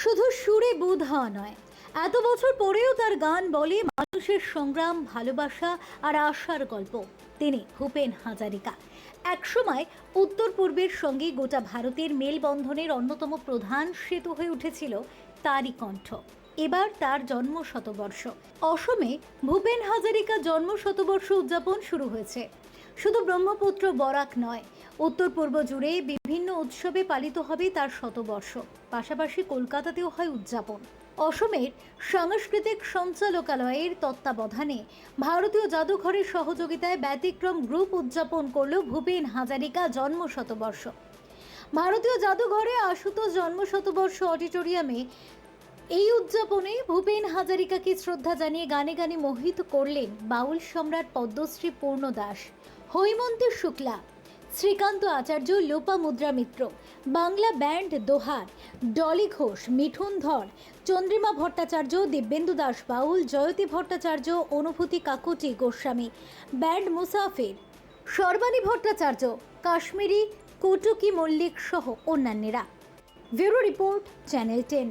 শুধু সুরে বুধ হওয়া নয়, এত বছর পরেও তার গান বলে মানুষের সংগ্রাম, ভালোবাসা আর আশার গল্প। তিনি ভূপেন হাজারিকা। একসময় উত্তর পূর্বের সঙ্গে গোটা ভারতের মেলবন্ধনের অন্যতম প্রধান সেতু হয়ে উঠেছিল তারই কণ্ঠ। এবার তার জন্ম শতবর্ষ অসমে ভূপেন হাজারিকা জন্ম শতবর্ষ উদযাপন শুরু হয়েছে। শুধু ব্রহ্মপুত্র বরাক নয় উত্তর পূর্ব জুড়ে বিভিন্ন উৎসবে পালিত হবে তার শতবর্ষ। পাশাপাশি কলকাতাতেও হয় উদযাপন। অসমের সাংস্কৃতিক সঞ্চালকালয়ের তত্ত্বাবধানে ভারতীয় জাদুঘরের সহযোগিতায় ব্যতিক্রম গ্রুপ উদযাপন করল ভূপেন হাজারিকা জন্ম শতবর্ষ ভারতীয় জাদুঘরে আশুতোষ জন্ম শতবর্ষ অডিটোরিয়ামে এই উদযাপনে ভূপেন হাজারিকাকে শ্রদ্ধা জানিয়ে গানে গানে মোহিত করলেন বাউল সম্রাট পদ্মশ্রী পূর্ণ দাস হৈমন্তী শুক্লা শ্রীকান্ত আচার্য লোপা মুদ্রা মিত্র, বাংলা ব্যান্ড দোহার, ডলি ঘোষ, মিঠুন ধর, চন্দ্রিমা ভট্টাচার্য, দিব্যেন্দু দাস বাউল, জয়তী ভট্টাচার্য, অনুভূতি কাকুটি গোস্বামী, ব্যান্ড মুসাফির, সর্বাণী ভট্টাচার্য, কাশ্মীরি, কটুকি মল্লিক সহ অন্যান্যরা। Bureau report, channel ten.